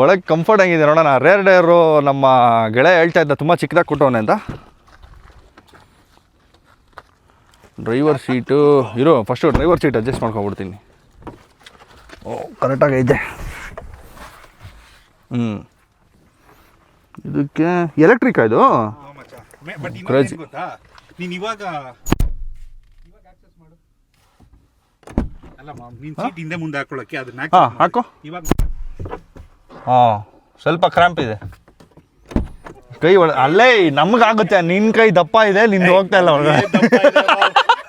ಒಳಗೆ ಕಂಫರ್ಟ್ ಆಗಿದೆ ನೋಡೋಣ. ರೇರ್ ಡೇರು ನಮ್ಮ ಗೆಳೆಯ ಹೇಳ್ತಾ ಇದ್ದ ತುಂಬ ಚಿಕ್ಕದಾಗಿ ಕೊಟ್ಟವನೆ ಅಂತ. ಡ್ರೈವರ್ ಸೀಟು ಇರೋ ಫಸ್ಟು ಡ್ರೈವರ್ ಸೀಟ್ ಅಡ್ಜಸ್ಟ್ ಮಾಡ್ಕೊಂಬಿಡ್ತೀನಿ ಓ ಕರೆಕ್ಟಾಗಿ ಐತೆ. ಹ್ಞೂ ಇದಕ್ಕೆ ಎಲೆಕ್ಟ್ರಿಕ್ ಇದು? ಬಟ್ ನೀನು ಗೊತ್ತಾ? ನೀನ್ ಇವಾಗ ಇವಾಗ ಆಕ್ಸೆಸ್ ಮಾಡು. ಅಲ್ಲ ಮಾಮ್ ಸೀಟ್ ಹಿಂದೆ ಮುಂದೆ ಹಾಕೊಳ್ಳೋಕೆ ಅದನ್ನ ಹಾ, access ಇವಾಗ ಹಾಂ ಸ್ವಲ್ಪ ಕ್ರಾಂಪ್ ಇದೆ. ಕೈ ಒಳ ಅಲ್ಲೇ ನಮ್ಗಾಗುತ್ತೆ. ನಿನ್ನ ಕೈ ದಪ್ಪ ಇದೆ ನಿಂದು ಹೋಗ್ತಾ ಇಲ್ಲ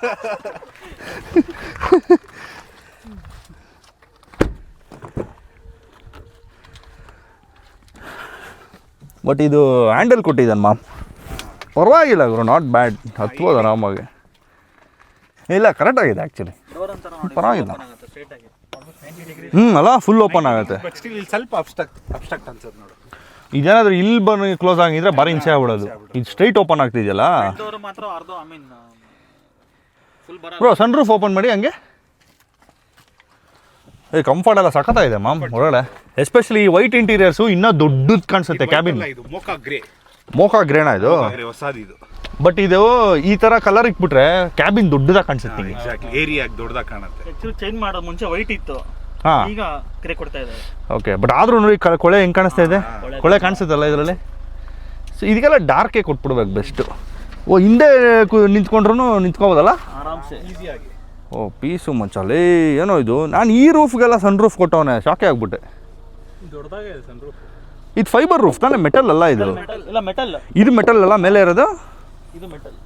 ಬಟ್ ಇದು ಹ್ಯಾಂಡಲ್ ಕೊಟ್ಟಿದ್ದಾನೆ ಮಾಮ್. ಪರವಾಗಿಲ್ಲ ಗುರು ನಾಟ್ ಬ್ಯಾಡ್ ಹತ್ಬೋದು ಆರಾಮಾಗಿ. ಇಲ್ಲ ಕರೆಕ್ಟ್ ಆಗಿದೆ ಆ್ಯಕ್ಚುಲಿ ಪರವಾಗಿಲ್ಲ. ಹ್ಞೂ ಅಲ್ಲ ಫುಲ್ ಓಪನ್ ಆಗುತ್ತೆ. ಸ್ವಲ್ಪ ಅಬ್ಸ್ಟ್ರಾಕ್ಟ್ ಅನ್ಸುತ್ತೆ ನೋಡಿ. ಇದೇನಾದರೂ ಇಲ್ಲಿ ಬಂದು ಕ್ಲೋಸ್ ಆಗಿದ್ರೆ ಭಾರಿ ಇಂಚೆ ಆಗ್ಬಿಡೋದು. ಇದು ಸ್ಟ್ರೈಟ್ ಓಪನ್ ಆಗ್ತಿದೆಯಲ್ಲ? ಬರ ಸನ್ ರೂಫ್ ಓಪನ್ ಮಾಡಿ ಹಂಗೆ. ಏ ಕಂಫರ್ಟ್ ಎಲ್ಲ ಸಖತ್ತಾಗಿದೆ ಮಾಮ್ ಒಳ್ಳೆ ಎಸ್ಪೆಷಲಿ ವೈಟ್ ಇಂಟೀರಿಯರ್ಸು ಇನ್ನೂ ದೊಡ್ಡದು ಕಾಣಿಸುತ್ತೆ ಕ್ಯಾಬಿನ್ ಇದು ಮೋಕಾ ಗ್ರೇ ಮೋಕಾ ಗ್ರೇಣ ಇದು? ಗ್ರೇ ಹೊಸದು ಇದು. ಬಟ್ ಇದು ಈ ತರ ಕಲರ್ ಇಟ್ಬಿಟ್ರೆ ಕ್ಯಾಬಿನ್ ದೊಡ್ಡದಾಗ ಕಾಣಿಸುತ್ತೆ ಎಕ್ಸಾಕ್ಟ್ಲಿ ಏರಿಯಾ ದೊಡ್ಡದಾಗಿ ಕಾಣುತ್ತೆ. ಆಕ್ಚುಲಿ ಚೇಂಜ್ ಮಾಡೋದು ಮುಂಚೆ ವೈಟ್ ಇತ್ತು. ಹಾಂ. ಈಗ ಗ್ರೇ ಕೊಡ್ತಾ ಇದ್ದಾರೆ ಓಕೆ ಬಟ್ ಆದ್ರೂ ನೋಡಿ ಕ- ಕೊಳೆ ಹೆಂಗೆ ಕಾಣಿಸ್ತಾ ಇದೆ? ಕೊಳೆ ಕಾಣಿಸುತ್ತಲ್ಲ ಇದರಲ್ಲಿ? ಸೊ ಇದಕ್ಕೆಲ್ಲ ಡಾರ್ಕೇ ಕೊಟ್ಬಿಡ್ಬೇಕು ಬೆಸ್ಟು ಓ ಹಿಂದೆ ನಿಂತ್ಕೊಂಡ್ರು ನಿಂತ್ಕೋಬೋದಲ್ಲ? ಓ ಪೀಸು ಮಚ್ಚಲ್ಲಿ ಏನೋ ಇದು? ನಾನು ಈ ರೂಫ್ಗೆಲ್ಲ ಸನ್ ರೂಫ್ ಕೊಟ್ಟವನೆ ಶಾಕೆ ಆಗ್ಬಿಟ್ಟೆ. ದೊಡ್ಡದಾಗಿದೆ ಸನ್ ರೂಫ್ ಇದು ಫೈಬರ್ ರೂಫ್ ತಾನೇ ಮೆಟಲ್ ಅಲ್ಲ ಇದು? ಮೆಟಲ್ ಇಲ್ಲ ಮೆಟಲ್ ಇದು ಮೆಟಲ್ ಅಲ್ಲ ಮೇಲೆ ಇರೋದು? ಇದು ಮೆಟಲ್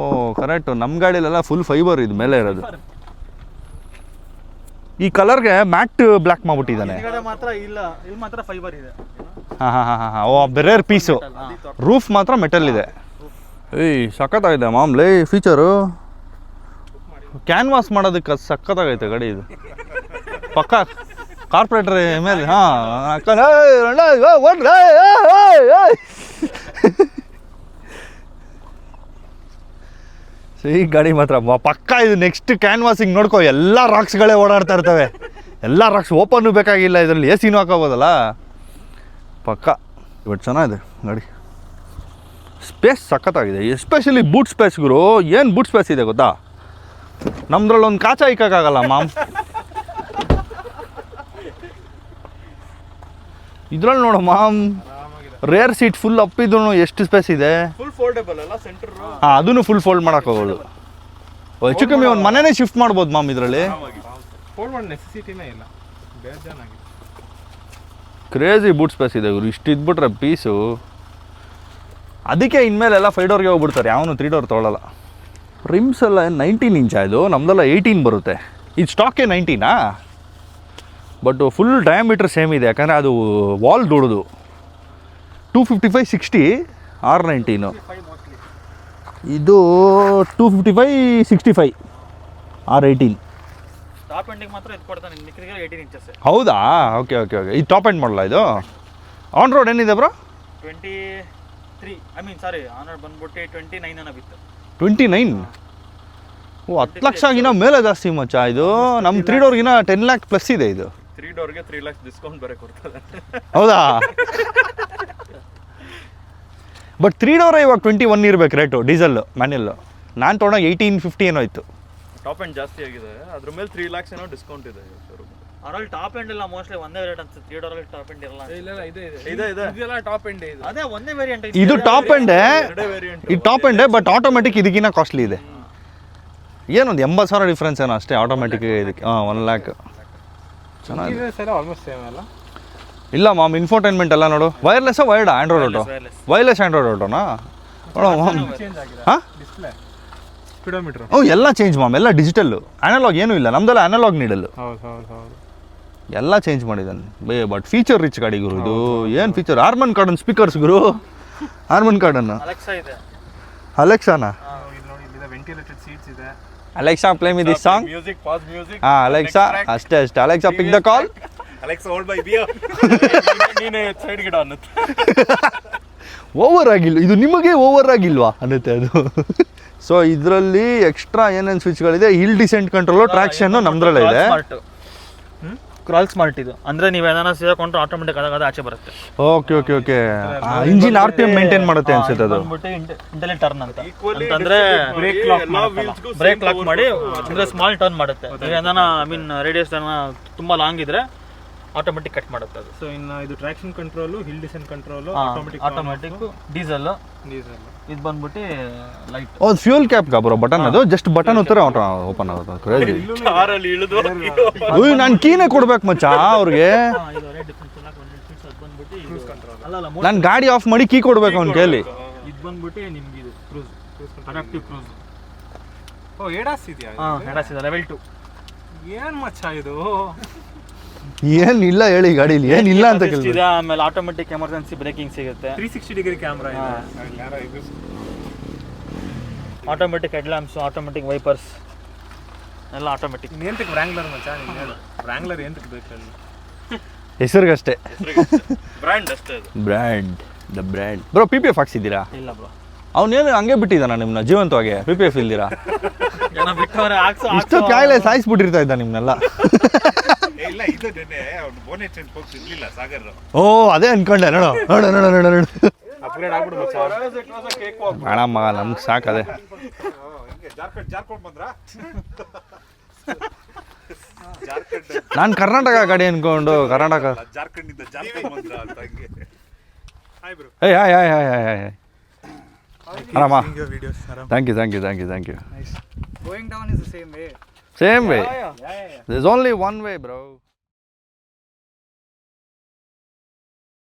ಓ ಕರೆಕ್ಟು ನಮ್ಮ ಗಾಡಿಲೆಲ್ಲ ಫುಲ್ ಫೈಬರ್ ಇದು ಮೇಲೆ ಇರೋದು. ಈ ಕಲರ್ಗೆ ಮ್ಯಾಟ್ ಬ್ಲ್ಯಾಕ್ ಮಾಡ್ಬಿಟ್ಟಿದ್ದಾನೆ. ಮಾತ್ರ ಇಲ್ಲ ಇಲ್ಲಿ ಮಾತ್ರ ಫೈಬರ್ ಇದೆ. ಹಾಂ ಹಾಂ ಹಾಂ ಹಾಂ ಓ ಬೆರೇರ್ ಪೀಸು ರೂಫ್ ಮಾತ್ರ ಮೆಟಲ್ ಇದೆ. ಏಯ್ ಸಖತ್ತಾಗಿದೆ ಮಾಮ್ಲಿ ಫೀಚರು ಕ್ಯಾನ್ವಾಸ್ ಮಾಡೋದಕ್ಕೆ ಸಖತ್ತಾಗೈತೆ ಗಾಡಿ ಇದು. ಪಕ್ಕ ಕಾರ್ಪೊರೇಟರ್ ಮೇಲೆ ಹಾಂ. ಈ ಗಾಡಿ ಮಾತ್ರ. ಪಕ್ಕ ಇದು ನೆಕ್ಸ್ಟ್ ಕ್ಯಾನ್ವಾಸಿಂಗ್ ನೋಡ್ಕೋ, ಎಲ್ಲ ರಾಕ್ಸ್ಗಳೇ ಓಡಾಡ್ತಾ ಇರ್ತವೆ. ಎಲ್ಲ ರಾಕ್ಸ್ ಓಪನ್ನು ಬೇಕಾಗಿಲ್ಲ ಇದರಲ್ಲಿ ಎ ಸಿನೂ ಹಾಕೋಬೋದಲ್ಲ? ಪಕ್ಕ. ಇವತ್ತು ಚೆನ್ನಾಗಿದೆ ಗಾಡಿ. ಸ್ಪೇಸ್ ಸಖತ್ತಾಗಿದೆ. ಎಸ್ಪೆಷಲಿ ಬೂಟ್ ಸ್ಪೇಸ್ ಗುರು, ಏನು ಬೂಟ್ ಸ್ಪೇಸ್ ಇದೆ ಗೊತ್ತಾ? ನಮ್ದ್ರಲ್ಲಿ ಒಂದು ಕಾಚ ಇಕ್ಕಾಗಲ್ಲ ಮಾಮ್. ಇದ್ರಲ್ಲಿ ನೋಡು ಮಾಮ್. ರೇರ್ ಸೀಟ್ ಫುಲ್ ಅಪ್ಪಿದ್ರು ಎಷ್ಟು ಸ್ಪೇಸ್ ಇದೆ? ಫುಲ್ ಫೋಲ್ಡೇಬಲ್ ಅಲ್ಲ ಸೆಂಟರ್ ಹಾಂ ಅದನ್ನು ಫುಲ್ ಫೋಲ್ಡ್ ಮಾಡೋಕ್ಕಾಗೋದು ಹೆಚ್ಚು ಕಮ್ಮಿ ಒಂದು ಮನೆನೇ ಶಿಫ್ಟ್ ಮಾಡ್ಬೋದು ಮಾಮ್ ಇದರಲ್ಲಿ? ಫೋಲ್ಡ್ ಮಾಡೋ ನೆಸೆಸಿಟಿನೇ ಇಲ್ಲ. ಬೇಜಾನಾಗಿ ಕ್ರೇಜಿ ಬೂಟ್ ಸ್ಪೇಸ್ ಇದೆ ಗುರು ಇಷ್ಟು ಇದ್ಬಿಟ್ರೆ ಪೀಸು ಅದಕ್ಕೆ ಇನ್ಮೇಲೆ ಎಲ್ಲ ಫೈವ್ ಡೋರ್ಗೆ ಹೋಗ್ಬಿಡ್ತಾರೆ ಯಾವನು ತ್ರೀ ಡೋರ್ ತೊಗೊಳಲ್ಲ. ರಿಮ್ಸ್ ಎಲ್ಲ ನೈನ್ಟೀನ್ ಇಂಚ ಇದು? ನಮ್ದೆಲ್ಲ ಏಯ್ಟೀನ್ ಬರುತ್ತೆ. ಇದು ಸ್ಟಾಕೇ ನೈನ್ಟೀನಾ ಬಟ್ ಫುಲ್ ಡಯಾಮೀಟ್ರ್ ಸೇಮ್ ಇದೆ ಯಾಕಂದರೆ ಅದು ವಾಲ್ ದೊಡ್ಡದು two fifty five sixty R nineteen ಇದು two fifty five sixty five R eighteen top ಎಂಡಿಗೆ ಮಾತ್ರ ಇದು ಕೊಡ್ತಾನೆ ನಿಕ್ಕಿಗೆ ಏಯ್ಟೀನ್ ಇಂಚಸ್ ಹೌದಾ? ಓಕೆ ಓಕೆ ಓಕೆ ಇದು ಟಾಪ್ ಎಂಡ್ ಮಾಡಲ್ಲ ಇದು? ಆನ್ ರೋಡ್ ಏನಿದೆ bro twenty three I mean sorry on road ಬಂದ್ಬಿಟ್ಟು ಟ್ವೆಂಟಿ ನೈನ್ ಅನ್ನ ಬಿತ್ತು. ಟ್ವೆಂಟಿ ನೈನ್ ಓ ಹತ್ತು ಲಕ್ಷ ಆಗಿನ ಮೇಲೆ ಜಾಸ್ತಿ ಮಚ್ಚ ಇದು? ನಮ್ಮ ತ್ರೀ ಡೋರ್ಗಿನ ಟೆನ್ ಲ್ಯಾಕ್ ಪ್ಲಸ್ ಇದೆ ಇದು. ತ್ರೀ ಡೋರ್ಗೆ ತ್ರೀ ಲ್ಯಾಕ್ಸ್ ಡಿಸ್ಕೌಂಟ್ ಬೇರೆ ಕೊಡ್ತದೆ ಹೌದಾ? ಬಟ್ ತ್ರೀ ಡೋರ್ ಇವಾಗ ಟ್ವೆಂಟಿ ಒನ್ ಇರ್ಬೇಕು ರೇಟು ಡೀಸೆಲ್ಲು ಮ್ಯಾನ್ಯಲ್ಲು ನಾನು ತೊಗೊಂಡಾಗ ಏಯ್ಟೀನ್ ಫಿಫ್ಟಿ ಏನೋ ಇತ್ತು ಟಾಪ್ ಎಂಡ್ ಜಾಸ್ತಿ ಆಗಿದೆ. ಅದ್ರ ಮೇಲೆ ತ್ರೀ ಲ್ಯಾಕ್ಸ್ ಏನೋ ಡಿಸ್ಕೌಂಟ್ ಇದೆ ಅದ್ರಲ್ಲಿ ಟಾಪ್ ಎಂಡ್ ಇಲ್ಲ ಮೋಸ್ಟ್ಲಿ ಒಂದೇ ರೇಟ್ ಅನ್ಸುತ್ತೆ. ತ್ರೀ ಡೋರಲ್ಲಿ ಟಾಪ್ ಎಂಡ್ ಇರಲ್ಲ ಇಲ್ಲ ಇಲ್ಲ ಇದೆ ಇದೆ. ಇದೆ ಇದೆ. ಇದೆಲ್ಲ ಟಾಪ್ ಎಂಡ್ ಇದೆ. ಅದೇ ಒಂದೇ ವೇರಿಯಂಟ್ ಇದು ಟಾಪ್ ಎಂಡ್ ಇದು ಟಾಪ್ ಎಂಡ್ ಬಟ್ ಆಟೋಮೆಟಿಕ್ ಇದಕ್ಕಿಂತ ಕಾಸ್ಟ್ಲಿ ಇದೆ. ಏನೊಂದು ಎಂಬತ್ತು ಸಾವಿರ ಡಿಫ್ರೆನ್ಸ್ ಏನೋ ಅಷ್ಟೇ ಆಟೋಮೆಟಿಕ್ ಇದಕ್ಕೆ. ಹಾಂ ಒನ್ ಲ್ಯಾಕ್ ಚೆನ್ನಾಗಿದೆ. ಸರ್ ಆಲ್ಮೋಸ್ಟ್ ಸೇಮ್ ಅಲ್ಲ? ಇಲ್ಲ ಮಾಮ್ ಇನ್ಫೋಟೈನ್ಮೆಂಟ್ ಎಲ್ಲ ನೋಡು. Wireless wired Android Auto wireless Android ಆಟೋನಾ ನೋಡೋ ಮಾಮ್. ಹಾಂ? ಹ್ಞೂ ಎಲ್ಲ ಚೇಂಜ್ ಮಾಮ್. ಎಲ್ಲ ಡಿಜಿಟಲ್ಲು ಅನಲಾಗ್ ಏನೂ ಇಲ್ಲ. ನಮ್ದೆಲ್ಲ ಅನಲಾಗ್ ನೀಡಲ್ಲು ಹೌದು ಹೌದು ಹೌದು. ಎಲ್ಲ ಚೇಂಜ್ ಮಾಡಿದ್ದಾನೆ ಬೇ ಬಟ್ ಫೀಚರ್ ರಿಚ್ ಗಾಡಿ ಗುರು ಇದು. ಏನು ಫೀಚರ್ ಆರ್ಮನ್ ಕಾರ್ಡನ್ ಸ್ಪೀಕರ್ಸ್ ಗುರು. ಹಾರ್ಮನ್ ಕಾರ್ಡನ್ನು ಅಲೆಕ್ಸಾನಾ ಇದೆ. ಅಲೆಕ್ಸಾನ ಇಲ್ಲಿ ನೋಡಿ ಇಲ್ಲಿದೆ ವೆಂಟಿಲೇಟೆಡ್ ಸೀಟ್ಸ್ ಇದೆ. Alexa play me this song music pause music ಹಾಂ ಅಲೆಕ್ಸಾ ಅಷ್ಟೇ ಅಷ್ಟೇ. Alexa pick the call Alex old by beer ನೀನೇ ಸೈಡ್ ಗಿಡ ಅನ್ನುತ್ತೆ. ಓವರ್ ಆಗಿಲ್ಲ. ಇದು ನಿಮಗೆ ಓವರ್ ಆಗಿಲ್ವಾ ಅನ್ನತ್ತೆ ಅದು. ಸೊ ಇದರಲ್ಲಿ ಎಕ್ಸ್ಟ್ರಾ ಏನೇನು ಸ್ವಿಚ್ಗಳಿದೆ ಹಿಲ್ ಡಿಸೆಂಟ್ ಕಂಟ್ರೋಲು ಟ್ರಾಕ್ಷನ್ನು ನಮ್ದ್ರಲ್ಲೇ ಇದೆ. ಕ್ರಾಲ್ ಸ್ಮಾರ್ಟ್ ಇದು. ಅಂದ್ರೆ ನೀವು ಏನಾರ ಸೇರ್ಕೊಂಡ್ರೆ ಆಟೋಮೆಟಿಕ್ ಅದಾಗ ಆಚೆ ಬರುತ್ತೆ. Okay okay okay engine R P M maintain ಮಾಡುತ್ತೆ ಅನ್ಸುತ್ತೆ ಅದು. ಇಂಟೆಲಿ ಟರ್ನ್ ಅಂತ. ಅಂತಂದ್ರೆ ಬ್ರೇಕ್ ಲಾಕ್ ಬ್ರೇಕ್ ಲಾಕ್ ಮಾಡಿ ಅಂದ್ರೆ ಸ್ಮಾಲ್ ಟರ್ನ್ ಮಾಡುತ್ತೆ. ಏನಾನ ಐ ಮೀನ್ ರೇಡಿಯಸ್ ತುಂಬಾ ಲಾಂಗ್ ಇದ್ರೆ ಆಟೋಮೆಟಿಕ್ ಕಟ್ ಮಾಡುತ್ತೆ ಅದು. ಸೊ ಇನ್ನು ಇದು traction control hill descent control automatic automatic diesel diesel ಇದು ಬಂದ್ಬಿಟ್ಟು ಲೈಟ್ ಓ ಫ್ಯೂಲ್ ಕ್ಯಾಪ್ ಬ್ರೋ ಬಟನ್ ಅದು ಜಸ್ಟ್ ಬಟನ್ ಒತ್ತರೆ ಓಪನ್ ಆಗುತ್ತೆ ಕ್ರೇಜಿ ಕಾರಲ್ಲಿ ಇಳಿದು. ಉಯ್ ನಾನು ಕೀನೇ ಕೊಡ್ಬೇಕು ಮಚ್ಚ ಅವ್ರಿಗೆ. ಇದು ರೇಟ್ ಡಿಫ್ರೆನ್ಸ್ ಎಲ್ಲ ಅದು ಬಂದ್ಬಿಟ್ಟು ಇದು ಅಲ್ಲ ಅಲ್ಲ ನಾನು ಗಾಡಿ ಆಫ್ ಮಾಡಿ ಕೀ ಕೊಡ್ಬೇಕು ಅವ್ನ ಕೈಲಿ ಇದು ಬಂದ್ಬಿಟ್ಟು ನಿಮ್ಗೆ ಇದು ಕ್ರೂಸ್ ಅಡಾಪ್ಟಿವ್ ಕ್ರೂಸ್ ಓ ಏಡಾಸ್ ಇದೆಯಾ ಹಾಂ ಎಡಾಸ್ ಇದೆ ಲೆವೆಲ್ ಟು ಏನು ಮಚ್ಚ ಇದು? ಏನಿಲ್ಲ ಹೇಳಿ ಗಾಡೀಲಿ ಏನಿಲ್ಲ ಅಂತ ಕೇಳಿ ಇದೆ ಆಮೇಲೆ ಆಟೋಮೆಟಿಕ್ ಎಮರ್ಜೆನ್ಸಿ ಬ್ರೇಕಿಂಗ್ ಸಿಗುತ್ತೆ. Three sixty degree camera automatic head lamps automatic wipers ಎಲ್ಲ ಆಟೋಮೆಟಿಕ್ ಏಂತಕ್ಕೆ ವ್ರ್ಯಾಂಗ್ಲರ್ ಮಚ್ಚ ನೀನು ಹೇಳು. ವ್ರ್ಯಾಂಗ್ಲರ್ ಏನಕ್ಕೆ ಬೇಕು ಅಲ್ಲಿ ಹೆಸರಿಗಷ್ಟೇ. ಬ್ರ್ಯಾಂಡ್ ಅಷ್ಟೇ ಅದು. Brand the brand bro P P F ಹಾಕ್ಸಿದ್ದೀರಾ? ಇಲ್ಲ ಬ್ರೋ ಅವನೇನು ಹಂಗೆ ಬಿಟ್ಟಿದ್ದಾನ ನಿಮ್ಮನ್ನ ಜೀವಂತವಾಗಿ? ಪಿ ಪಿ ಎಫ್ ಇಲ್ದಿರಾ? ಏನೋ ಬಿಟ್ಟವ್ರೆ ಹಾಕ್ಸು ಇಷ್ಟು ಕಾಯಿಲೆ ಸಾಯಿಸ್ಬಿಟ್ಟಿರ್ತಾ ಇದ್ದ ನಿಮ್ಮನ್ನೆಲ್ಲ ಇಲ್ಲ ಇದು ನೆನ್ನೆ ಅವ್ನು ಬೋನೆಟ್ ಚೇಂಜ್ ಹೋಗಿ ಇರ್ಲಿಲ್ಲ ಸಾಗರ್. ಓ ಅದೇ ಅನ್ಕೊಂಡೆ ನೋಡು ನೋಡು ನೋಡು ನೋಡು ನೋಡು. ಅಪ್ಗ್ರೇಡ್ ಆಗ್ಬಿಡು ಮಚ್ಚ ಬೇಡಮ್ಮ ನಮ್ಗೆ ಸಾಕದೆ ಹಿಂಗೆ ಜಾರ್ಖಂಡ್. ಜಾರ್ಖಂಡ್ ಬಂದ್ರ ಜಾರ್ಖಂಡ್ ನಾನು ಕರ್ನಾಟಕ ಗಾಡಿ ಅನ್ಕೊಂಡು ಕರ್ನಾಟಕ. ಜಾರ್ಖಂಡ್ ಇಂದ ಜಾರ್ಖಂಡ್ ಬಂದ್ರ ಅಂತ ಹಂಗೆ. ಏಯ್ hi hi hi hi hi. ಆರಾಮ? Videos thank you thank you thank you thank you Going down is the same way. Same way this only one way bro